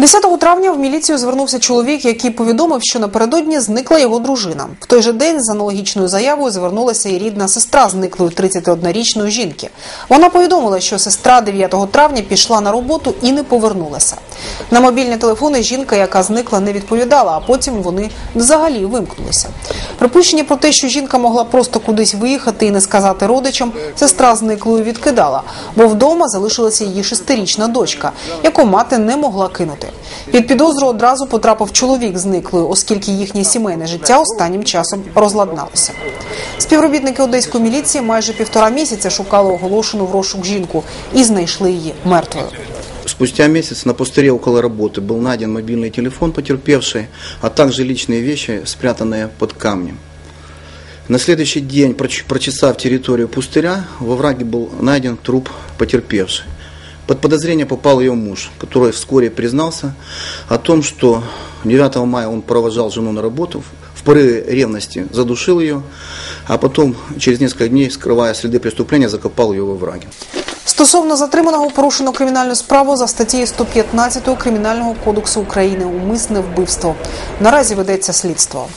10 травня в міліцію звернувся чоловік, який повідомив, що напередодні зникла його дружина. В той же день з аналогічною заявою звернулася і рідна сестра зниклої 31-річної жінки. Вона повідомила, що сестра 9 травня пішла на роботу і не повернулася. На мобільні телефони жінка, яка зникла, не відповідала, а потім вони взагалі вимкнулися. Припущення про те, що жінка могла просто кудись виїхати і не сказати родичам, сестра зниклою відкидала, бо вдома залишилася її шестирічна дочка, яку мати не могла кинути. Під підозру одразу потрапив чоловік зниклою, оскільки їхнє сімейне життя останнім часом розладналося. Співробітники одеської міліції майже півтора місяця шукали оголошену в розшук жінку і знайшли її мертвою. Спустя месяц на пустыре около работы был найден мобильный телефон потерпевшей, а также личные вещи, спрятанные под камнем. На следующий день, проч- прочесав территорию пустыря, во враге был найден труп потерпевшей. Под подозрение попал ее муж, который вскоре признался о том, что 9 мая он провожал жену на работу, в порыве ревности задушил ее, а потом через несколько дней, скрывая следы преступления, закопал ее во враге. Стосовно затриманого порушено кримінальну справу за статтею 115 Кримінального кодексу України умисне вбивство. Наразі ведеться слідство.